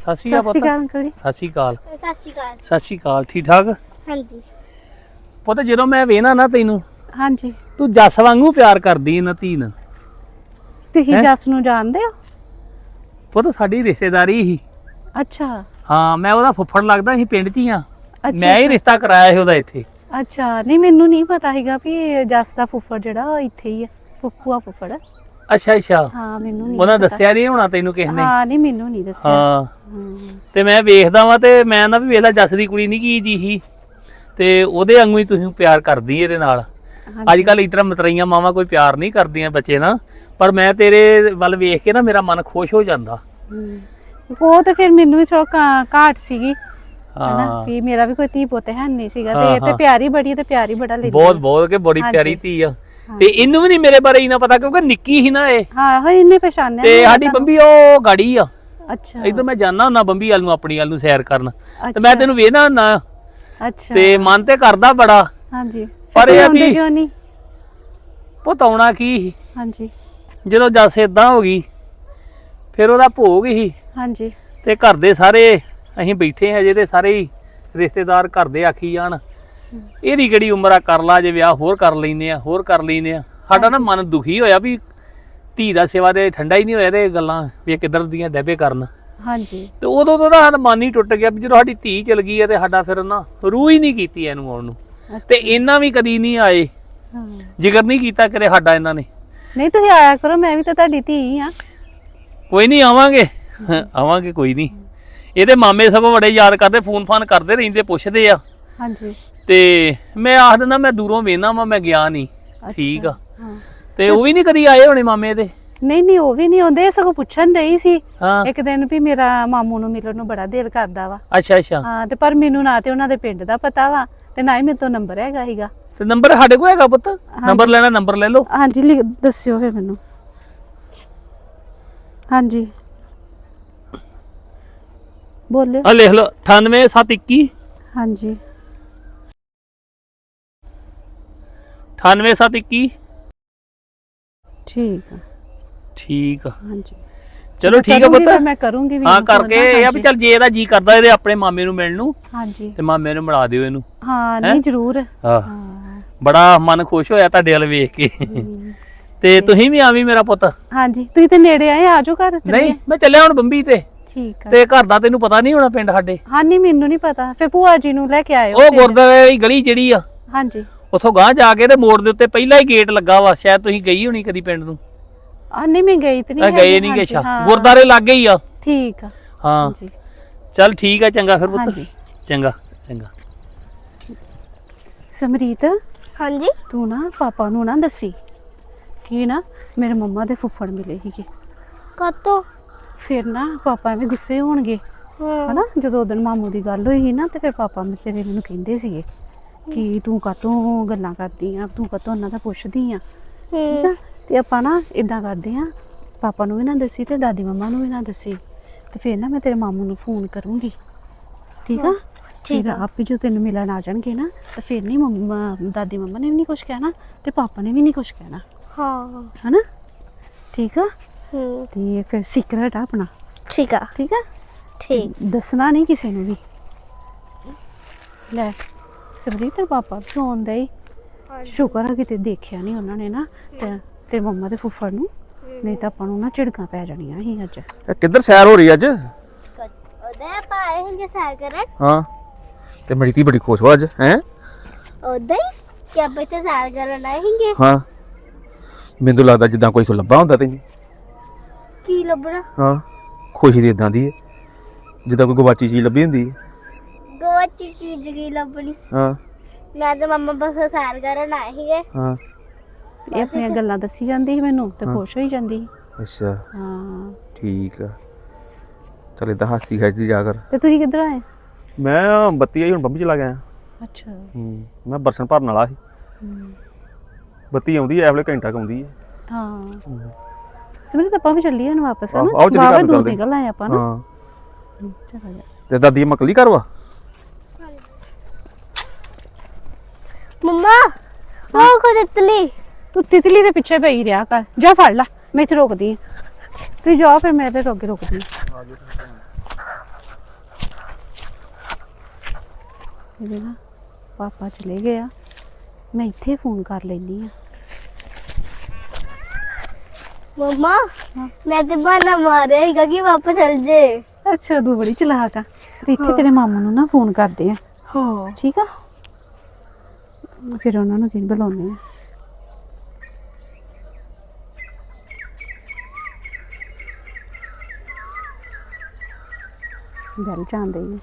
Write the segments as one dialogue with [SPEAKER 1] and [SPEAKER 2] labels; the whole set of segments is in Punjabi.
[SPEAKER 1] ਸਤਿ ਸ਼੍ਰੀ
[SPEAKER 2] ਸਤਿ
[SPEAKER 1] ਅਕਾਲ
[SPEAKER 2] ਸ਼੍ਰੀ
[SPEAKER 1] ਪੁੱਤ।
[SPEAKER 2] ਅਕਾਲ ਅੰਕਲ ਜੀ।
[SPEAKER 1] ਸਤਿ ਸ਼੍ਰੀ ਅਕਾਲ।
[SPEAKER 3] ਸਤਿ ਸ਼੍ਰੀ ਅਕਾਲ।
[SPEAKER 1] ਸਤਿ ਸ਼੍ਰੀ ਅਕਾਲ ਠੀਕ ਠਾਕ?
[SPEAKER 3] ਹਾਂਜੀ।
[SPEAKER 1] ਪੁੱਤ ਜਦੋਂ ਮੈਂ ਵੇਖਣਾ ਨਾ ਤੈਨੂੰ
[SPEAKER 2] ਹਾਂਜੀ।
[SPEAKER 1] ਤੂੰ ਜੱਸ ਵਾਂਗੂ ਪਿਆਰ ਕਰਦੀ ਇਹਨਾਂ ਧੀ ਨਾਲ।
[SPEAKER 2] ਤੁਸੀਂ
[SPEAKER 1] ਹੈਂ?
[SPEAKER 2] ਜੱਸ ਨੂੰ ਜਾਣਦੇ ਹੋ?
[SPEAKER 1] ਪੁੱਤ ਸਾਡੀ ਰਿਸ਼ਤੇਦਾਰੀ ਸੀ
[SPEAKER 2] ਅੱਛਾ।
[SPEAKER 1] ਹਾਂ ਮੈਂ ਉਹਦਾ ਫੁੱਫੜ ਲੱਗਦਾ ਸੀ ਪਿੰਡ 'ਚ ਹੀ ਆ। ਮੈਂ ਹੀ ਰਿਸ਼ਤਾ ਕਰਾਇਆ ਸੀ ਉਹਦਾ ਇੱਥੇ।
[SPEAKER 2] ਅੱਛਾ ਨਹੀਂ ਮੈਨੂੰ ਨਹੀਂ ਪਤਾ ਹੈਗਾ ਵੀ ਇਹ ਜੱਸ ਦਾ ਫੁੱਫੜ ਜਿਹੜਾ ਉਹ ਇੱਥੇ ਹੀ ਹੈ ਫੁੱਫੂਆ ਫੁੱਫੜ।
[SPEAKER 1] ਅੱਛਾ ਅੱਛਾ।
[SPEAKER 2] ਹਾਂ ਮੈਨੂੰ ਨਹੀਂ
[SPEAKER 1] ਉਹਨਾਂ ਦੱਸਿਆ ਨਹੀਂ ਹੋਣਾ ਤੈਨੂੰ ਕਿਸ ਨੇ?
[SPEAKER 2] ਹਾਂ ਨਹੀਂ ਮੈਨੂੰ ਨਹੀਂ ਦੱਸਿਆ।
[SPEAKER 1] ਹਾਂ।
[SPEAKER 2] ਹਾਂ।
[SPEAKER 1] ਤੇ ਮੈਂ ਵੇਖਦਾ ਵਾਂ ਤੇ ਮੈਂ ਨਾ ਵੀ ਵੇਖ ਲੈ ਜੱਸ ਦੀ ਕੁੜੀ ਨਹੀਂ ਕੀ ਜੀ ਸੀ। ਤੇ ਉਹਦੇ ਵਾਂਗੂ ਹੀ ਤੁਸੀਂ ਪਿਆਰ ਕਰਦੀ ਇਹਦੇ ਨਾਲ। ਅੱਜ ਕੱਲ ਇਤਰਾ ਮਤਰਈਆਂ ਮਾਵਾਂ ਕੋਈ ਪਿਆਰ ਨਹੀਂ ਕਰਦੀਆਂ ਬੱਚੇ ਨਾਲ ਪਰ ਮੈਂ ਤੇਰੇ ਵੱਲ ਵੇਖ ਕੇ ਨਾ ਮੇਰਾ ਮਨ ਖੁਸ਼ ਹੋ ਜਾਂਦਾ।
[SPEAKER 2] ਉਹ ਤੇ ਫਿਰ ਮੈਨੂੰ ਵੀ ਥੋੜਾ ਘਾਟ ਸੀਗੀ।
[SPEAKER 1] ਹਾਂ।
[SPEAKER 2] ਵੀ ਮੇਰਾ ਵੀ ਕੋਈ ਧੀ ਪੁੱਤ ਹੈ ਨਹੀਂ ਸੀਗਾ
[SPEAKER 1] ਹਾਂ,
[SPEAKER 2] ਤੇ ਇਹ ਤੇ
[SPEAKER 1] ਹਾਂ।
[SPEAKER 2] ਪਿਆਰੀ ਬੜੀ ਤੇ ਪਿਆਰੀ ਬੜਾ ਲੈਂਦੀ
[SPEAKER 1] ਬਹੁਤ। ਬਹੁਤ ਕਿ ਬੜੀ। ਪਿਆਰੀ ਧੀ ਆ। ਤੇ ਇਹਨੂੰ ਵੀ ਨਹੀਂ ਮੇਰੇ ਬਾਰੇ ਇਨਾ ਪਤਾ ਕਿਉਂਕਿ ਨਿੱਕੀ ਸੀ ਨਾ ਇਹ।
[SPEAKER 2] ਹਾਂ ਹੋਈ ਇਹਨੇ ਪਛਾਣਿਆ
[SPEAKER 1] ਤੇ ਸਾਡੀ। ਬੰਬੀ ਉਹ ਗਾੜੀ ਆ।
[SPEAKER 2] ਅੱਛਾ।
[SPEAKER 1] ਇਧਰ ਮੈਂ ਜਾਣਾ ਹੁੰਦਾ ਬੰਬੀ ਵੱਲ ਨੂੰ ਆਪਣੀ ਵੱਲ ਨੂੰ ਸੈਰ ਕਰਨ। ਤੇ ਮੈਂ ਤੈਨੂੰ ਵੇਖਣਾ ਹੁੰਦਾ।
[SPEAKER 2] ਅੱਛਾ।
[SPEAKER 1] ਤੇ ਮਨ ਤੇ ਕਰਦਾ ਬੜਾ।
[SPEAKER 2] ਹਾਂਜੀ।
[SPEAKER 1] ਪਰ ਇਹ ਵੀ-
[SPEAKER 2] ਕਿਉਂ ਨਹੀਂ?
[SPEAKER 1] ਪੁੱਤ ਆਉਣਾ ਕੀ?
[SPEAKER 2] ਹਾਂਜੀ।
[SPEAKER 1] ਜਦੋਂ ਜੱਸ ਇਦਾਂ ਹੋ ਗਈ ਫਿਰ ਉਹਦਾ ਭੋਗ ਹੀ।
[SPEAKER 2] ਹਾਂਜੀ।
[SPEAKER 1] ਤੇ ਘਰ ਦੇ ਸਾਰੇ ਅਸੀਂ ਬੈਠੇ ਹਾਂ ਜਿਹਦੇ ਸਾਰੇ ਹੀ ਰਿਸ਼ਤੇਦਾਰ ਘਰ ਦੇ ਆਖੀ ਜਾਣ। ਇਹਦੀ ਕਿਹੜੀ ਉਮਰ ਆ? ਕਰ ਲਾ ਜੇ ਵਿਆਹ ਹੋਰ ਕਰ ਲੈਨੇ ਆ ਹੋਰ ਕਰ ਲੈਨੇ ਆ। ਸਾਡਾ ਨਾ ਮਨ ਦੁਖੀ ਹੋਇਆ ਵੀ ਧੀ ਦਾ ਸੇਵਾ ਦੇ ਠੰਡਾ ਹੀ ਨਹੀਂ ਹੋਇਆ ਤੇ ਇਹ ਗੱਲਾਂ ਵੀ ਇਹ ਕਿੱਧਰ ਦੀਆਂ ਡੱਬੇ ਕਰਨ।
[SPEAKER 2] ਹਾਂਜੀ।
[SPEAKER 1] ਤੇ ਉਦੋਂ ਤੋਂ ਨਾ ਸਾਡਾ ਮਨ ਹੀ ਟੁੱਟ ਗਿਆ ਵੀ ਜਦੋਂ ਸਾਡੀ ਧੀ ਚਲ ਗਈ ਹੈ ਤੇ ਸਾਡਾ ਫਿਰ ਨਾ ਰੂਹ ਹੀ ਨਹੀਂ ਕੀਤੀ ਇਹਨੂੰ ਆਉਣ ਨੂੰ। ਤੇ ਇਹਨਾਂ ਵੀ ਕਦੀ ਨਹੀਂ ਆਏ।
[SPEAKER 2] ਹਾਂ।
[SPEAKER 1] ਜ਼ਿਕਰ ਨਹੀਂ ਕੀਤਾ ਕਰੇ ਸਾਡਾ ਇਹਨਾਂ ਨੇ।
[SPEAKER 2] ਨਹੀਂ ਤੁਸੀਂ ਆਇਆ ਕਰੋ ਮੈਂ ਵੀ ਤਾਂ ਤੁਹਾਡੀ ਧੀ ਆ।
[SPEAKER 1] ਕੋਈ ਨਹੀਂ ਆਵਾਂਗੇ। ਆਵਾਂਗੇ ਕੋਈ ਨਹੀਂ। ਇਹਦੇ ਮਾਮੇ ਸਗੋਂ ਬੜੇ ਯਾਦ ਕਰਦੇ ਫੋਨ ਫਾਨ ਕਰਦੇ ਰਹਿੰਦੇ ਪੁੱਛਦੇ ਆ।
[SPEAKER 2] ਹਾਂਜੀ।
[SPEAKER 1] ਤੇ ਮੈਂ ਆਖ ਦਿੰਦਾ ਮੈਂ ਦੂਰੋਂ ਵੇਨਾ ਵਾ ਮੈਂ ਗਿਆ ਨਹੀਂ ਠੀਕ ਆ।
[SPEAKER 2] ਹਾਂ।
[SPEAKER 1] ਤੇ ਉਹ ਵੀ ਨਹੀਂ ਕਦੀ ਆਏ ਹੋਣੇ ਮਾਮੇ ਦੇ?
[SPEAKER 2] ਨਹੀਂ ਨਹੀਂ ਉਹ ਵੀ ਨਹੀਂ ਆਉਂਦੇ ਇਹ ਸਗੋਂ ਪੁੱਛਣ ਦੇ ਹੀ ਸੀ।
[SPEAKER 1] ਹਾਂ।
[SPEAKER 2] ਇੱਕ ਦਿਨ ਵੀ ਮੇਰਾ ਮਾਮੂ ਨੂੰ ਮਿਲਣ ਨੂੰ ਬੜਾ ਦਿਲ ਕਰਦਾ ਵਾ।
[SPEAKER 1] ਅੱਛਾ ਅੱਛਾ।
[SPEAKER 2] ਹਾਂ ਤੇ ਪਰ ਮੈਨੂੰ ਨਾ ਤੇ ਉਹਨਾਂ ਦੇ ਪਿੰਡ ਦਾ ਪਤਾ ਵਾ ਤੇ ਨਾ ਹੀ ਮੇਰੇ ਤੋਂ ਨੰਬਰ ਹੈਗਾ ਹੀਗਾ
[SPEAKER 1] ਤੇ ਨੰਬਰ ਸਾਡੇ ਕੋਲ ਹੈਗਾ ਪੁੱਤ? ਨੰਬਰ ਲੈਣਾ ਨੰਬਰ ਲੈ ਲਓ।
[SPEAKER 2] ਹਾਂਜੀ ਲਿਖ ਦੱਸਿਓ ਫਿਰ ਮੈਨੂੰ। ਹਾਂਜੀ। ਬੋਲਿਓ।
[SPEAKER 1] ਆ ਲਿਖ ਲਓ 98721
[SPEAKER 2] ਹਾਂਜੀ।
[SPEAKER 1] 98721
[SPEAKER 2] ਠੀਕ ਆ।
[SPEAKER 1] ਠੀਕ ਆ।
[SPEAKER 2] ਹਾਂਜੀ।
[SPEAKER 1] ਚਲੋ ਠੀਕ ਆ
[SPEAKER 2] ਕਰੂੰਗੀ
[SPEAKER 1] ਪੁੱਤ।
[SPEAKER 2] ਫਿਰ ਮੈਂ ਕਰੂੰਗੀ ਵੀ
[SPEAKER 1] ਹਾਂ ਕਰਕੇ ਇਹ ਆ ਵੀ। ਚੱਲ ਜੇ ਇਹਦਾ ਜੀ ਕਰਦਾ ਇਹਦੇ ਆਪਣੇ ਮਾਮੇ ਨੂੰ ਮਿਲਣ ਨੂੰ
[SPEAKER 2] ਹਾਂਜੀ।
[SPEAKER 1] ਤੇ ਮਾਮੇ ਨੂੰ ਮਿਲਾ ਦਿਓ ਇਹਨੂੰ।
[SPEAKER 2] ਹਾਂ ਨਹੀਂ ਜ਼ਰੂਰ।
[SPEAKER 1] ਹਾਂ।
[SPEAKER 2] ਹਾਂ।
[SPEAKER 1] ਬੜਾ ਮਨ ਖੁਸ਼ ਹੋਇਆ ਤੁਹਾਡੇ ਵੱਲ ਵੇਖ ਕੇ। ਤੇ ਤੁਸੀਂ ਵੀ ਆਵੀਂ ਮੇਰਾ ਪੁੱਤ?
[SPEAKER 2] ਹਾਂਜੀ। ਤੁਸੀਂ ਤੇ ਨੇੜੇ ਆਏ ਆਜੋ ਘਰ।
[SPEAKER 1] ਨਹੀਂ ਮੈਂ ਚੱਲਿਆ ਹੁਣ ਬੰਬੀ ਤੇ।
[SPEAKER 2] ਠੀਕ ਆ।
[SPEAKER 1] ਤੇ ਘਰ ਦਾ ਤੈਨੂੰ ਪਤਾ ਨਹੀਂ ਹੋਣਾ ਪਿੰਡ ਸਾਡੇ?
[SPEAKER 2] ਹਾਂ ਨਹੀਂ ਮੈਨੂੰ ਨਹੀਂ ਪਤਾ। ਫਿਰ ਭੂਆ ਜੀ ਨੂੰ ਲੈ ਕੇ ਆਇਓ
[SPEAKER 1] ਉਹ। ਗੁਰਦੁਆਰੇ ਦੀ ਗਲੀ ਜਿਹੜੀ ਆ।
[SPEAKER 2] ਹਾਂਜੀ।
[SPEAKER 1] ਉੱਥੋਂ ਗਾਂਹ ਜਾ ਕੇ ਤੇ ਮੋੜ ਦੇ ਉੱਤੇ ਪਹਿਲਾਂ ਹੀ ਗੇਟ ਲੱਗਾ ਵਾ ਸ਼ਾਇਦ ਤੁਸੀਂ ਗਈ ਹੋਣੀ ਕਦੀ ਪਿੰਡ ਨੂੰ?
[SPEAKER 2] ਆ ਨਹੀਂ ਮੈਂ ਗਈ ਤੇ ਨਹੀਂ
[SPEAKER 1] ਗਏ ਨਹੀਂ
[SPEAKER 2] ਹਾਂ।
[SPEAKER 1] ਗੁਰਦੁਆਰੇ ਲੱਗੇ ਹੀ ਆ?
[SPEAKER 2] ਠੀਕ ਆ।
[SPEAKER 1] ਹਾਂ।
[SPEAKER 2] ਹਾਂਜੀ।
[SPEAKER 1] ਚੱਲ ਠੀਕ ਆ ਚੰਗਾ ਫਿਰ ਪੁੱਤ। ਚੰਗਾ ਚੰਗਾ।
[SPEAKER 2] ਸਮਰੀਤ?
[SPEAKER 3] ਹਾਂਜੀ?
[SPEAKER 2] ਤੂੰ ਨਾ ਪਾਪਾ ਨੂੰ ਨਾ ਦੱਸੀ ਕਿ ਨਾ ਮੇਰੇ ਮੰਮਾ ਦੇ ਫੁੱਫੜ ਮਿਲੇ ਸੀਗੇ।
[SPEAKER 3] ਕਤੋ?
[SPEAKER 2] ਫਿਰ ਨਾ ਪਾਪਾ ਵੀ ਗੁੱਸੇ ਹੋਣਗੇ।
[SPEAKER 3] ਹਾਂ।
[SPEAKER 2] ਹਨਾ? ਜਦੋਂ ਉਦੋਂ ਮਾਮੂ ਦੀ ਗੱਲ ਹੋਈ ਸੀ ਨਾ ਤੇ ਫਿਰ ਪਾਪਾ ਮੇਰੇ ਮੈਨੂੰ ਕਹਿੰਦੇ ਸੀਗੇ ਕਿ ਤੂੰ ਕਾਤੋਂ ਗੱਲਾਂ ਕਰਦੀ ਆ? ਤੂੰ ਕਾਤੋਂ ਉਹਨਾਂ ਦਾ ਪੁੱਛਦੀ ਆ? ਠੀਕ ਆ ਤੇ ਆਪਾਂ ਨਾ ਇਦਾਂ ਕਰਦੇ ਆ। ਪਾਪਾ ਨੂੰ ਵੀ ਨਾ ਦੱਸੀ ਤੇ ਦਾਦੀ ਮੰਮਾ ਨੂੰ ਵੀ ਨਾ ਦੱਸੀ। ਤੇ ਫਿਰ ਨਾ ਮੈਂ ਤੇਰੇ ਮਾਮੂ ਨੂੰ ਫੋਨ ਕਰੂੰਗੀ। ਠੀਕ ਆ?
[SPEAKER 3] ਠੀਕ
[SPEAKER 2] ਫਿਰ ਆਪੇ ਜੋ ਤੈਨੂੰ ਮਿਲਣ ਆ ਜਾਣਗੇ ਨਾ ਤੇ ਫਿਰ ਨਹੀਂ ਮੰਮਾ ਦਾਦੀ ਮੰਮਾ ਨੇ ਵੀ ਨਹੀਂ ਕੁਝ ਕਹਿਣਾ ਤੇ ਪਾਪਾ ਨੇ ਵੀ ਨਹੀਂ ਕੁਝ ਕਹਿਣਾ।
[SPEAKER 3] ਹਾਂ।
[SPEAKER 2] ਹਨਾ? ਠੀਕ ਆ?
[SPEAKER 3] ਹੂੰ।
[SPEAKER 2] ਤੇ ਫਿਰ ਸੀਕ੍ਰੇਟ ਆ ਆਪਣਾ।
[SPEAKER 3] ਠੀਕ ਆ।
[SPEAKER 2] ਠੀਕ ਆ?
[SPEAKER 3] ਠੀਕ।
[SPEAKER 2] ਦੱਸਣਾ ਨਹੀਂ ਕਿਸੇ ਨੂੰ ਵੀ। ਲੈ। ਸਬਰੀ ਤੇ ਪਾਪਾ ਵੀ ਆਉਂਦਾ ਹੀ। ਸ਼ੁਕਰ ਆ ਕਿਤੇ ਦੇਖਿਆ ਨਹੀਂ ਉਹਨਾਂ ਨੇ ਨਾ ਤੇ ਤੇ ਮੰਮਾ ਦੇ ਫੁੱਫੜ ਨੂੰ। ਨਹੀਂ ਤਾਂ ਆਪਾਂ ਨੂੰ ਨਾ ਝਿੜਕਾਂ ਪੈ ਜਾਣੀਆਂ ਸੀ ਅੱਜ।
[SPEAKER 4] ਇਹ ਕਿੱਧਰ ਸੈਰ ਹੋ ਰਹੀ ਅੱਜ?
[SPEAKER 3] ਉਹਦੇ ਪਾਏ ਹੁੰਗੇ ਸੈਰ ਕਰਨ।
[SPEAKER 4] ਹਾਂ। ਤੇ ਮੇਰੀ ਧੀ ਬੜੀ ਖੁਸ਼ ਹੋ ਅੱਜ ਹੈ?
[SPEAKER 3] ਉਹਦੇ ਕਿ ਆਪਾਂ ਇੱਥੇ ਸੈਰ ਕਰਨ ਆਏ ਹੁੰਗੇ
[SPEAKER 4] ਹਾਂ। ਮੈਨੂੰ ਲੱਗਦਾ ਜਿੱਦਾਂ ਕੋਈ ਸੋ ਲੱਭਾ ਹੁੰਦਾ ਤੈਨੂੰ।
[SPEAKER 3] ਕੀ ਲੱਭਣਾ?
[SPEAKER 4] ਹਾਂ। ਖੁਸ਼ੀ ਦੀ ਇਦਾਂ ਦੀ ਹੈ ਜਿੱਦਾਂ ਕੋਈ ਗਵਾਚੀ ਚੀਜ਼ ਲੱਭੀ ਹੁੰਦੀ ਹੈ
[SPEAKER 3] ਗਵਾਚੀ ਚੀਜ਼ ਕੀ ਲੱਭਣੀ।
[SPEAKER 4] ਹਾਂ।
[SPEAKER 3] ਮੈਂ ਤੇ ਮੰਮਾ ਬਸ ਸੈਰ ਕਰਨ ਆਏ ਸੀਗੇ।
[SPEAKER 4] ਹਾਂ।
[SPEAKER 2] ਇਹ ਆਪਣੀਆਂ ਗੱਲਾਂ ਦੱਸੀ ਜਾਂਦੀ ਸੀ ਮੈਨੂੰ ਤੇ ਖੁਸ਼ ਹੋਈ ਜਾਂਦੀ ਸੀ।
[SPEAKER 4] ਅੱਛਾ।
[SPEAKER 2] ਹਾਂ।
[SPEAKER 4] ਠੀਕ ਆ। ਚਲ ਇਦਾਂ ਹੱਸਦੀ ਖੇਡਦੀ ਜਾ ਕਰ।
[SPEAKER 2] ਤੇ ਤੁਸੀਂ ਕਿੱਧਰ ਆਏ?
[SPEAKER 4] ਮੈਂ ਬੱਤੀ ਆਈ ਹੁਣ ਬੰਬੀ ਚਲਾ ਗਿਆ
[SPEAKER 2] ਅੱਛਾ।
[SPEAKER 4] ਹੂੰ ਮੈਂ ਬਰਸਨ ਭਰਨ ਵਾਲਾ ਸੀ।
[SPEAKER 2] ਹਮ,
[SPEAKER 4] ਬੱਤੀ ਆਉਂਦੀ ਐ ਐਵਲੇ ਘੰਟਾ ਕੁ ਆਉਂਦੀ ਹੈ।
[SPEAKER 2] ਹਾਂ। ਸਮਝ ਆਪਾਂ ਵੀ ਚੱਲੀਏ ਹੁਣ ਵਾਪਸ
[SPEAKER 4] ਆਹੋ,
[SPEAKER 2] ਹਨਾ
[SPEAKER 4] ਆਓ ਚੱਲੀਏ ਘਰ
[SPEAKER 2] ਵਾਹਵਾ
[SPEAKER 4] ਨੂੰ
[SPEAKER 2] ਦੂਰ
[SPEAKER 4] ਚੱਲਦੇ।
[SPEAKER 2] ਨਿਕਲ ਆਏ ਆਪਾਂ ਨਾ।
[SPEAKER 4] ਹਾਂ।
[SPEAKER 2] ਚਲੋ ਜਾ।
[SPEAKER 4] ਤੇ ਦਾਦੀ ਮਕਲੀ ਕਰਵਾ
[SPEAKER 3] ਮੰਮਾ ਉਹ ਕੋ ਤਿਤਲੀ?
[SPEAKER 2] ਤੂੰ ਤਿਤਲੀ ਦੇ ਪਿੱਛੇ ਪਈ ਰਿਹਾ ਕਰ। ਜਾ ਫੜ ਲੈ ਮੈਂ ਇੱਥੇ ਰੋਕਦੀ ਤੂੰ ਜਾ ਫਿਰ ਮੈਂ ਤੇ ਰੋਕੇ ਰੋਕਦੀ ਪਾਪਾ ਚਲੇ ਗਏ ਮੈਂ ਇੱਥੇ ਫੋਨ ਕਰ ਲੈਣੀ ਆ
[SPEAKER 3] ਮੰਮਾ ਮੈਂ ਤੇ ਬਹਾਨਾ ਮਾਰਿਆ ਸੀਗਾ ਕਿ ਵਾਪਸ ਚਲ ਜੇ।
[SPEAKER 2] ਅੱਛਾ ਤੂੰ ਬੜੀ ਚਲਾਕ ਆ। ਤੇ ਇੱਥੇ ਤੇਰੇ ਮਾਮੂ ਨੂੰ ਨਾ ਫੋਨ ਕਰਦੇ ਆ।
[SPEAKER 3] ਹਾਂ।
[SPEAKER 2] ਠੀਕ ਆ? ਫਿਰ ਉਹਨਾਂ ਨੂੰ ਕਿਨ ਬੁਲਾਉਂਦੇ ਆ ਬੈਲ ਜਾਂਦੇ ਹੀ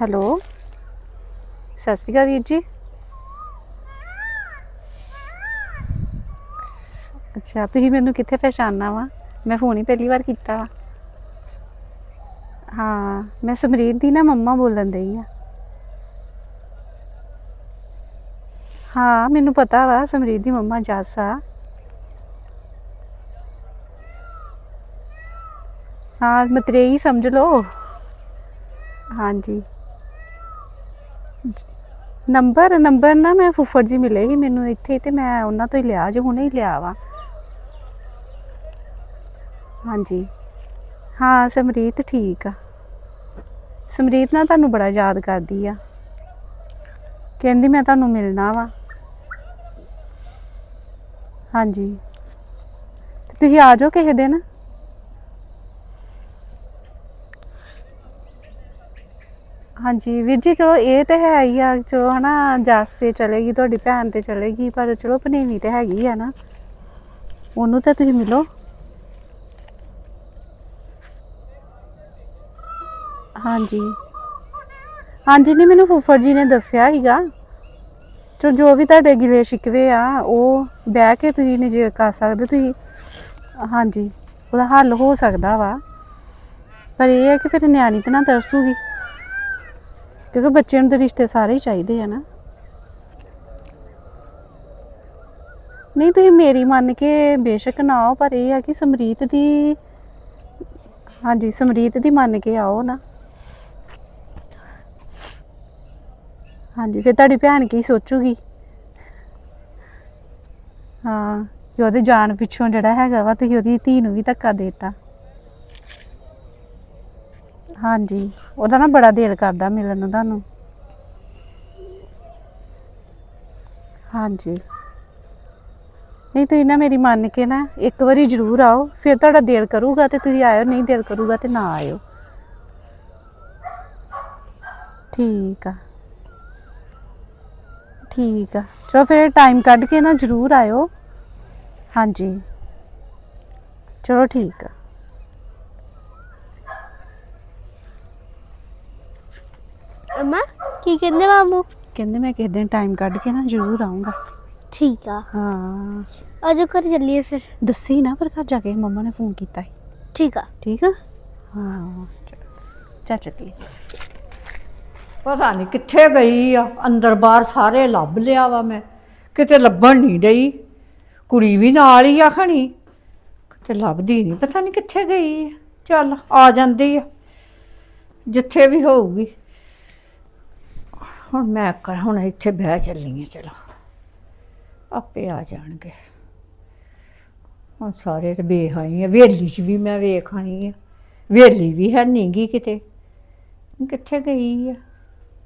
[SPEAKER 2] ਹੈਲੋ? ਸਤਿ ਸ਼੍ਰੀ ਅਕਾਲ ਵੀਰ ਜੀ। ਅੱਛਾ, ਤੁਸੀਂ ਮੈਨੂੰ ਕਿੱਥੇ ਪਛਾਣਨਾ ਵਾ? ਮੈਂ ਫੋਨ ਹੀ ਪਹਿਲੀ ਵਾਰ ਕੀਤਾ ਵਾ। ਹਾਂ, ਮੈਂ ਸਮਰੀਤ ਦੀ ਨਾ ਮੰਮਾ ਬੋਲਣ ਦਈ ਆ। ਹਾਂ, ਮੈਨੂੰ ਪਤਾ ਵਾ, ਸਮਰੀਤ ਦੀ ਮੰਮਾ ਜੱਸ। ਆ ਹਾਂ, ਮਤਰੇਈ ਸਮਝ ਲਓ। ਹਾਂਜੀ। ਨੰਬਰ ਨੰਬਰ ਨਾ ਮੈਂ ਫੁੱਫੜ ਜੀ ਮਿਲੇ ਸੀ ਮੈਨੂੰ ਇੱਥੇ ਤੇ ਮੈਂ ਉਹਨਾਂ ਤੋਂ ਹੀ ਲਿਆ, ਜੋ ਹੁਣੇ ਹੀ ਲਿਆ ਵਾ। ਹਾਂਜੀ। ਹਾਂ, ਸਮਰੀਤ ਠੀਕ ਆ। ਸਮਰੀਤ ਨਾ ਤੁਹਾਨੂੰ ਬੜਾ ਯਾਦ ਕਰਦੀ ਆ। ਕਹਿੰਦੀ ਮੈਂ ਤੁਹਾਨੂੰ ਮਿਲਣਾ ਵਾ। ਹਾਂਜੀ। ਤੇ ਤੁਸੀਂ ਆ ਜਾਓ ਕਿਸੇ ਦਿਨ। ਹਾਂਜੀ, ਵੀਰ ਜੀ, ਚਲੋ ਇਹ ਤੇ ਹੈ ਹੀ ਆ, ਚਲੋ ਹਨਾ, ਜਸ ਤੇ ਚਲੇਗੀ, ਤੁਹਾਡੀ ਭੈਣ ਤੇ ਚਲੇਗੀ, ਪਰ ਚਲੋ ਭਨੇਵੀ ਤੇ ਹੈਗੀ ਆ ਨਾ। ਉਹਨੂੰ ਤਾਂ ਤੁਸੀਂ ਮਿਲੋ। ਹਾਂਜੀ। ਹਾਂਜੀ, ਨਹੀਂ, ਮੈਨੂੰ ਫੁੱਫੜ ਜੀ ਨੇ ਦੱਸਿਆ ਸੀਗਾ। ਚੋ ਜੋ ਵੀ ਤੁਹਾਡੇ ਗਿਲੇ ਸ਼ਿਕਵੇ ਆ, ਉਹ ਬਹਿ ਕੇ ਤੁਸੀਂ ਨਿਜੇ ਕਰ ਸਕਦੇ ਤੁਸੀਂ, ਹਾਂਜੀ, ਉਹਦਾ ਹੱਲ ਹੋ ਸਕਦਾ ਵਾ। ਪਰ ਇਹ ਹੈ ਕਿ ਫਿਰ ਨਿਆਣੀ ਤਾਂ ਨਾ ਤਰਸੂਗੀ, ਕਿਉਂਕਿ ਬੱਚਿਆਂ ਨੂੰ ਤਾਂ ਰਿਸ਼ਤੇ ਸਾਰੇ ਹੀ ਚਾਹੀਦੇ ਆ ਨਾ। ਨਹੀਂ, ਤੁਸੀਂ ਮੇਰੀ ਮੰਨ ਕੇ ਬੇਸ਼ੱਕ ਨਾ ਆਓ, ਪਰ ਇਹ ਹੈ ਕਿ ਸਮਰੀਤ ਦੀ, ਹਾਂਜੀ, ਸਮਰੀਤ ਦੀ ਮੰਨ ਕੇ ਆਓ ਨਾ। ਹਾਂਜੀ, ਫਿਰ ਤੁਹਾਡੀ ਭੈਣ ਕੀ ਸੋਚੂਗੀ? ਹਾਂ, ਕਿ ਉਹਦੇ ਜਾਣ ਪਿੱਛੋਂ ਜਿਹੜਾ ਹੈਗਾ ਵਾ, ਤੁਸੀਂ ਉਹਦੀ ਧੀ ਨੂੰ ਵੀ ਧੱਕਾ ਦੇਤਾ। ਹਾਂਜੀ, ਉਹਦਾ ਨਾ ਬੜਾ ਦਿਲ ਕਰਦਾ ਮਿਲਣ ਨੂੰ ਤੁਹਾਨੂੰ। ਹਾਂਜੀ। ਨਹੀਂ, ਤੁਸੀਂ ਨਾ ਮੇਰੀ ਮੰਨ ਕੇ ਨਾ ਇੱਕ ਵਾਰੀ ਜ਼ਰੂਰ ਆਓ, ਫਿਰ ਤੁਹਾਡਾ ਦਿਲ ਕਰੂਗਾ ਤੇ ਤੁਸੀਂ ਆਇਓ, ਨਹੀਂ ਦਿਲ ਕਰੂਗਾ ਤੇ ਨਾ ਆਇਓ। ਠੀਕ ਆ। ਠੀਕ ਆ ਚਲੋ ਫਿਰ ਟਾਈਮ ਕੱਢ ਕੇ ਨਾ ਜ਼ਰੂਰ ਆਇਓ ਹਾਂਜੀ ਚਲੋ ਠੀਕ ਆ
[SPEAKER 3] ਅਮਾ ਕੀ ਕਹਿੰਦੇ ਮਾਮੂ
[SPEAKER 2] ਕਹਿੰਦੇ ਮੈਂ ਕਿਸੇ ਦਿਨ ਟਾਈਮ ਕੱਢ ਕੇ ਨਾ ਜ਼ਰੂਰ ਆਉਂਗਾ
[SPEAKER 3] ਠੀਕ ਆ
[SPEAKER 2] ਹਾਂ
[SPEAKER 3] ਅਜੋ ਘਰ ਚੱਲੀਏ ਫਿਰ
[SPEAKER 2] ਦੱਸੀ ਨਾ ਪਰ ਘਰ ਜਾ ਕੇ ਮੰਮਾ ਨੇ ਫੋਨ ਕੀਤਾ ਸੀ
[SPEAKER 3] ਠੀਕ ਆ
[SPEAKER 2] ਠੀਕ ਆ ਹਾਂ ਚਾ ਚੱਲੀਏ
[SPEAKER 5] ਪਤਾ ਨਹੀਂ ਕਿੱਥੇ ਗਈ ਆ, ਅੰਦਰ ਬਾਹਰ ਸਾਰੇ ਲੱਭ ਲਿਆ ਵਾ ਮੈਂ। ਕਿਤੇ ਲੱਭਣ ਨਹੀਂ ਡਈ। ਕੁੜੀ ਵੀ ਨਾਲ ਹੀ ਆ ਖਣੀ ਕਿਤੇ ਲੱਭਦੀ ਨਹੀਂ ਪਤਾ ਨਹੀਂ ਕਿੱਥੇ ਗਈ ਆ। ਚੱਲ ਆ ਜਾਂਦੀ ਆ, ਜਿੱਥੇ ਵੀ ਹੋਊਗੀ। ਹੁਣ ਮੈਂ ਕਰ, ਹੁਣ ਇੱਥੇ ਬਹਿ ਚੱਲੀ ਆ, ਚਲੋ। ਆਪੇ ਆ ਜਾਣਗੇ। ਹੁਣ ਸਾਰੇ ਤੇ ਵੇਖ ਆਈ ਆ। ਵੇਲੀ 'ਚ ਵੀ ਮੈਂ ਵੇਖ ਆਈ ਆ। ਵੇਲੀ ਵੀ ਹੈ ਨੀ ਗੀ ਕਿਤੇ। ਕਿੱਥੇ ਗਈ ਆ?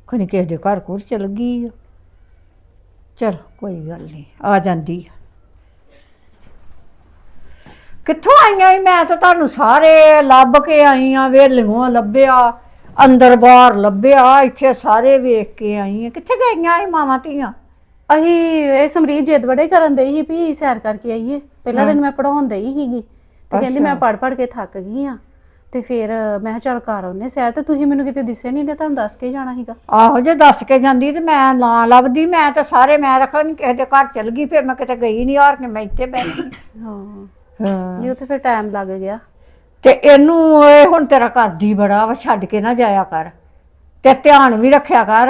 [SPEAKER 5] ਖਣੀ ਕਿਸੇ ਦੇ ਘਰ ਘੁਰ ਚਲ ਗਈ ਆ। ਚਲ ਕੋਈ ਗੱਲ ਨਹੀਂ ਆ ਜਾਂਦੀ ਆ। ਕਿੱਥੋਂ ਆਈਆਂ ਈ? ਮੈਂ ਤਾਂ ਤੁਹਾਨੂੰ ਸਾਰੇ ਲੱਭ ਕੇ ਆਈ ਆ ਵੇਲੀਆਂ ਲੱਭਿਆ ਅੰਦਰ ਬਾਹਰ ਲੱਭਿਆ ਇੱਥੇ ਸਾਰੇ ਵੇਖ ਕੇ ਆਈ ਆ। ਕਿੱਥੇ ਗਈਆਂ ਇਹ ਮਾਵਾਂ ਧੀਆਂ?
[SPEAKER 2] ਅਸੀਂ ਇਹ ਸਮਰੀਤ ਜਿੱਦ ਬੜੇ ਕਰਨ ਦੇ ਸੀ ਵੀ ਸੈਰ ਕਰਕੇ ਆਈਏ। ਪਹਿਲਾ ਦਿਨ ਮੈਂ ਪੜਾਉਣ ਹੀ ਸੀਗੀ ਤੇ ਕਹਿੰਦੀ ਮੈਂ ਪੜ ਪੜ ਕੇ ਥੱਕ ਗਈ ਆ। ਤੇ ਫਿਰ ਮੈਂ ਕਿਹਾ ਚੱਲ ਕਰ ਆਉਨੇ ਸੈਰ ਤੇ ਤੁਸੀਂ ਮੈਨੂੰ ਕਿਤੇ ਦਿਸੇ ਨਹੀਂ ਤੇ ਤੁਹਾਨੂੰ ਦੱਸ ਕੇ ਜਾਣਾ ਸੀਗਾ?
[SPEAKER 5] ਆਹੋ ਜੇ ਦੱਸ ਕੇ ਜਾਂਦੀ ਤੇ ਮੈਂ ਨਾ ਲੱਭਦੀ ਮੈਂ ਤਾਂ ਸਾਰੇ ਮੈਂ ਰੱਖਾ ਨਹੀਂ ਕਿਸੇ ਦੇ ਘਰ ਚਲ ਗਈ ਫਿਰ ਮੈਂ ਕਿਤੇ ਗਈ ਨਹੀਂ ਹਾਰ ਕੇ ਮੈਂ ਇੱਥੇ ਬੈ ਗਈ।
[SPEAKER 2] ਹਾਂ।
[SPEAKER 5] ਹਾਂ।
[SPEAKER 2] ਨਹੀਂ ਉੱਥੇ ਫਿਰ ਟਾਈਮ ਲੱਗ ਗਿਆ।
[SPEAKER 5] ਤੇ ਇਹਨੂੰ ਇਹ ਹੁਣ ਤੇਰਾ ਕਰਦੀ ਬੜਾ ਵਾ ਛੱਡ ਕੇ ਨਾ ਜਾਇਆ ਕਰ। ਤੇ ਧਿਆਨ ਵੀ ਰੱਖਿਆ ਕਰ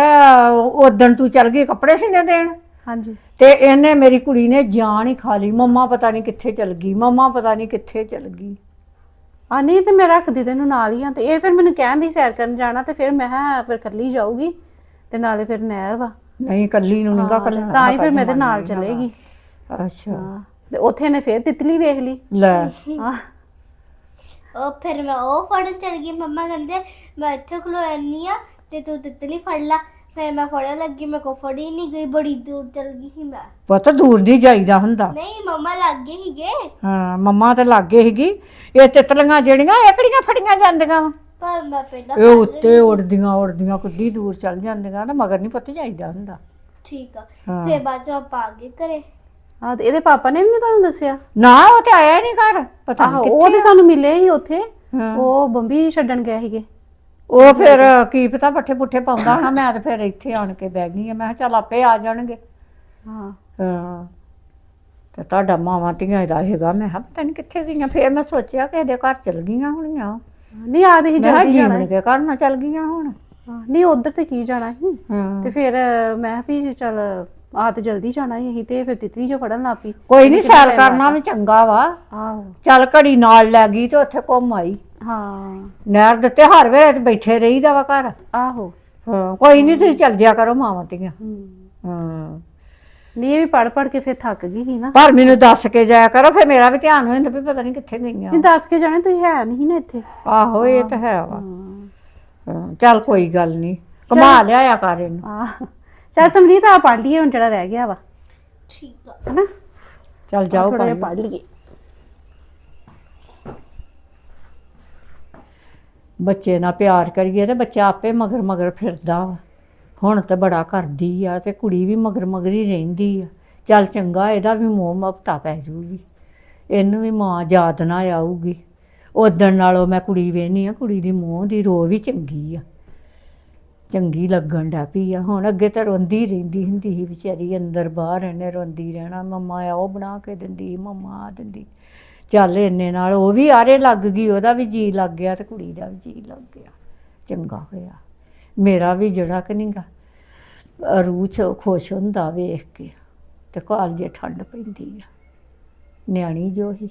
[SPEAKER 5] ਉਦਣ ਤੂੰ ਚਲ ਗਈ ਕੱਪੜੇ ਸੀਨੇ ਦੇਣ?
[SPEAKER 2] ਹਾਂਜੀ।
[SPEAKER 5] ਤੇ ਇਹਨੇ ਮੇਰੀ ਕੁੜੀ ਨੇ ਜਾਨ ਹੀ ਖਾ ਲਈ ਮੰਮਾ ਪਤਾ ਨਹੀਂ ਕਿੱਥੇ ਚਲ ਗਈ ਮੰਮਾ ਪਤਾ ਨਹੀਂ ਕਿੱਥੇ ਚਲ ਗਈ।
[SPEAKER 2] ਆ ਨਹੀਂ ਤੇ ਮੈਂ ਰੱਖਦੀ ਤੈਨੂੰ ਨਾਲ ਹੀ ਆ। ਤੇ ਇਹ ਫਿਰ ਮੈਨੂੰ ਕਹਿੰਦੀ ਸੈਰ ਕਰਨ ਜਾਣਾ ਤੇ ਫਿਰ ਮੈਂ ਕਿਹਾ ਫਿਰ ਕੱਲੀ ਜਾਊਗੀ ਤੇ ਨਾਲੇ ਫਿਰ ਨਹਿਰ ਵਾ।
[SPEAKER 5] ਨਹੀਂ ਕੱਲੀ ਨੂੰ ਨਿਗਾ
[SPEAKER 2] ਹਾਂ,
[SPEAKER 5] ਕੱਲੀ
[SPEAKER 2] ਤਾਂ ਹੀ ਫਿਰ ਮੇਰੇ ਨਾਲ ਚਲੇਗੀ।
[SPEAKER 5] ਅੱਛਾ।
[SPEAKER 2] ਹਾਂ ਤੇ ਉੱਥੇ ਨੇ ਫਿਰ ਤਿਤਲੀ ਵੇਖ ਲਈ।
[SPEAKER 5] ਲੈ।
[SPEAKER 2] ਹਾਂ।
[SPEAKER 3] ਉਹ ਫਿਰ ਮੈਂ ਉਹ ਫੜਨ ਚਲ ਗਈ। ਮੰਮਾ ਕਹਿੰਦੇ ਮੈਂ ਇੱਥੇ ਖਲੋ ਜਾਂਦੀ ਆ ਤੇ ਤੂੰ ਤਿੱਤਲੀ ਫੜ ਲੈ। ਫਿਰ ਮੈਂ ਫੜਨ ਲੱਗੀ ਮੈਂ ਕੋ ਫੜੀ ਨਹੀਂ ਗਈ ਬੜੀ ਦੂਰ ਚਲ ਗਈ ਸੀ ਮੈਂ।
[SPEAKER 5] ਪੁੱਤ ਦੂਰ ਨਹੀਂ ਜਾਈਦਾ ਹੁੰਦਾ।
[SPEAKER 3] ਨਹੀਂ ਮੰਮਾ ਲੱਗ ਗਏ ਹੀਗੇ
[SPEAKER 5] ਹਾਂ ਮੰਮਾ ਤੇ ਲਾਗੇ ਸੀਗੀ। ਇਹ ਤਿਤਲੀਆਂ ਜਿਹੜੀਆਂ ਏਕੜੀਆਂ ਫੜੀਆਂ ਜਾਂਦੀਆਂ ਵਾ?
[SPEAKER 3] ਪਰ ਮੈਂ ਪਹਿਲਾਂ
[SPEAKER 5] ਇਹ ਉੱਤੇ ਉੜਦੀਆਂ ਉੜਦੀਆਂ ਕਿੱਡੀ ਦੂਰ ਚੱਲ ਜਾਂਦੀਆਂ ਨਾ ਮਗਰ ਨਹੀਂ ਪੁੱਤ ਜਾਈਦਾ ਹੁੰਦਾ।
[SPEAKER 3] ਠੀਕ ਆ।
[SPEAKER 5] ਹਾਂ।
[SPEAKER 3] ਫਿਰ ਬਾਅਦ ਚੋਂ ਆਪਾਂ ਆ ਗਏ ਘਰੇ।
[SPEAKER 2] ਤੇ ਇਹਦੇ ਪਾਪਾ ਨੇ ਵੀ ਨੀ ਤੁਹਾਨੂੰ ਦੱਸਿਆ?
[SPEAKER 5] ਨਾ ਉਹ ਤੇ ਆਇਆ ਨਹੀਂ ਘਰ। ਪਤਾ
[SPEAKER 2] ਆਹੋ
[SPEAKER 5] ਨਹੀਂ
[SPEAKER 2] ਉਹ ਤੇ ਸਾਨੂੰ ਮਿਲੇ ਸੀ ਉੱਥੇ।
[SPEAKER 5] ਹਾਂ।
[SPEAKER 2] ਉਹ ਬੰਬੀ ਛੱਡਣ ਗਏ ਸੀਗੇ।
[SPEAKER 5] ਉਹ ਫਿਰ ਕੀ ਪਤਾ ਪੱਠੇ ਪੁੱਠੇ ਪਾਉਂਦਾ ਹੋਣਾ ਮੈਂ ਤੇ ਫਿਰ ਇੱਥੇ ਆਣ ਕੇ ਬਹਿ ਗਈ ਆ ਮੈਂ ਕਿਹਾ ਚੱਲ ਆਪੇ ਆ ਜਾਣਗੇ।
[SPEAKER 2] ਹਾਂ।
[SPEAKER 5] ਹਾਂ। ਤੇ ਤੁਹਾਡਾ ਮਾਵਾਂ ਧੀਆਂ ਦਾ ਹੈਗਾ ਮੈਂ ਕਿਹਾ ਪਤਾ ਨਹੀਂ ਕਿੱਥੇ ਗਈਆਂ ਫਿਰ ਮੈਂ ਸੋਚਿਆ ਕਿ ਇਹਦੇ ਘਰ ਚਲ ਗਈਆਂ ਹੋਣੀਆਂ।
[SPEAKER 2] ਨਹੀਂ ਆ ਤੇ ਹੀ
[SPEAKER 5] ਮੈਂ ਕਿਹਾ
[SPEAKER 2] ਜਲਦੀ ਜਾਣਾ
[SPEAKER 5] ਜੀਵਨ ਕੇ ਘਰ ਨਾ ਚਲ ਗਈਆਂ ਹੁਣ।
[SPEAKER 2] ਹਾਂ, ਨਹੀਂ ਉਧਰ ਤੇ ਕੀ ਜਾਣਾ ਸੀ?
[SPEAKER 5] ਹਾਂ।
[SPEAKER 2] ਤੇ ਫਿਰ ਅਹ, ਮੈਂ ਵੀ ਚੱਲ ਆ ਤੇ ਜਲਦੀ ਜਾਣਾ ਸੀ ਅਸੀਂ ਤੇ ਫਿਰ ਤਿਤਲੀ ਜੋ ਫੜਨ ਲੱਗ ਪਈ।
[SPEAKER 5] ਕੋਈ ਨਹੀਂ ਸੈਰ ਕਰਨਾ ਵੀ ਚੰਗਾ ਵਾ।
[SPEAKER 2] ਆਹੋ।
[SPEAKER 5] ਚੱਲ ਘੜੀ ਨਾਲ ਲੈ ਗਈ ਤੇ ਉੱਥੇ ਘੁੰਮ ਆਈ।
[SPEAKER 2] ਹਾਂ।
[SPEAKER 5] ਨਹਿਰ ਦੇ ਤੇ ਹਰ ਵੇਲੇ ਤੇ ਬੈਠੇ ਰਹੀਦਾ ਵਾ ਘਰ।
[SPEAKER 2] ਆਹੋ।
[SPEAKER 5] ਹਾਂ ਕੋਈ ਨਹੀਂ ਤੁਸੀਂ ਚੱਲ ਜਿਆ ਕਰੋ ਮਾਵਾਂ ਧੀਆਂ।
[SPEAKER 2] ਹੂੰ।
[SPEAKER 5] ਹਾਂ।
[SPEAKER 2] ਨਹੀਂ ਇਹ ਵੀ ਪੜ ਪੜ ਕੇ ਫਿਰ ਥੱਕ ਗਈ ਸੀ ਨਾ।
[SPEAKER 5] ਪਰ ਮੈਨੂੰ ਦੱਸ ਕੇ ਜਾਇਆ ਕਰੋ ਫਿਰ ਮੇਰਾ ਵੀ ਧਿਆਨ ਹੋ ਜਾਂਦਾ ਵੀ ਪਤਾ ਨਹੀਂ ਕਿੱਥੇ ਗਈਆਂ।
[SPEAKER 2] ਨਹੀਂ ਦੱਸ ਕੇ ਜਾਣੇ ਤੁਸੀਂ ਹੈ ਨਹੀਂ ਨਾ ਇੱਥੇ।
[SPEAKER 5] ਆਹੋ ਇਹ ਤਾਂ ਹੈ ਵਾ। ਹਾਂ ਚੱਲ ਕੋਈ ਗੱਲ ਨਹੀਂ ਕਮਾ ਲਿਆਇਆ ਕਰ ਇਹਨੂੰ।
[SPEAKER 2] ਆ ਚੱਲ ਸਮਰੀਤ ਆ ਪੜ ਲਈਏ ਹੁਣ ਜਿਹੜਾ ਰਹਿ ਗਿਆ ਵਾ।
[SPEAKER 3] ਠੀਕ ਆ।
[SPEAKER 2] ਹਨਾ?
[SPEAKER 5] ਚੱਲ ਜਾਓ
[SPEAKER 2] ਥੋੜਾ ਜਿਹਾ
[SPEAKER 5] ਭਾਈ।
[SPEAKER 2] ਪੜ ਲਈਏ।
[SPEAKER 5] ਬੱਚੇ ਨਾਲ ਪਿਆਰ ਕਰੀਏ ਤੇ ਬੱਚਾ ਆਪੇ ਮਗਰ ਮਗਰ ਫਿਰਦਾ ਵਾ। ਹੁਣ ਤੇ ਬੜਾ ਕਰਦੀ ਆ ਤੇ ਕੁੜੀ ਵੀ ਮਗਰ ਮਗਰ ਹੀ ਰਹਿੰਦੀ ਆ। ਚੱਲ ਚੰਗਾ, ਇਹਦਾ ਵੀ ਮੋਹ ਮਮਤਾ ਪੈ ਜੂਗੀ। ਇਹਨੂੰ ਵੀ ਮਾਂ ਯਾਦ ਨਾ ਆਊਗੀ। ਉਦਣ ਨਾਲੋਂ ਮੈਂ ਕੁੜੀ ਵੇਹਨੀ ਆ, ਕੁੜੀ ਦੀ ਮੋਹ ਦੀ ਰੋ ਵੀ ਚੰਗੀ ਆ। ਚੰਗੀ ਲੱਗਣ ਡੈ ਪਈ ਆ। ਹੁਣ ਅੱਗੇ ਤਾਂ ਰੋਂਦੀ ਰਹਿੰਦੀ ਹੁੰਦੀ ਸੀ ਵਿਚਾਰੀ, ਅੰਦਰ ਬਾਹਰ ਇਹਨੇ ਰੋਂਦੀ ਰਹਿਣਾ, ਮੰਮਾ ਆ ਉਹ ਬਣਾ ਕੇ ਦਿੰਦੀ ਮੰਮਾ ਆ ਦਿੰਦੀ। ਚੱਲ ਇੰਨੇ ਨਾਲ, ਉਹ ਵੀ ਆਰੇ ਲੱਗ ਗਈ, ਉਹਦਾ ਵੀ ਜੀ ਲੱਗ ਗਿਆ ਤੇ ਕੁੜੀ ਦਾ ਵੀ ਜੀ ਲੱਗ ਗਿਆ। ਚੰਗਾ ਹੋਇਆ। ਮੇਰਾ ਵੀ ਜਿਹੜਾ ਕਿ ਨਹੀਂਗਾ ਰੂਹ ਚ ਖੁਸ਼ ਹੁੰਦਾ ਵੇਖ ਕੇ, ਤੇ ਕਾਲਜੇ ਠੰਡ ਪੈਂਦੀ ਆ। ਨਿਆਣੀ ਜੋ ਹੀ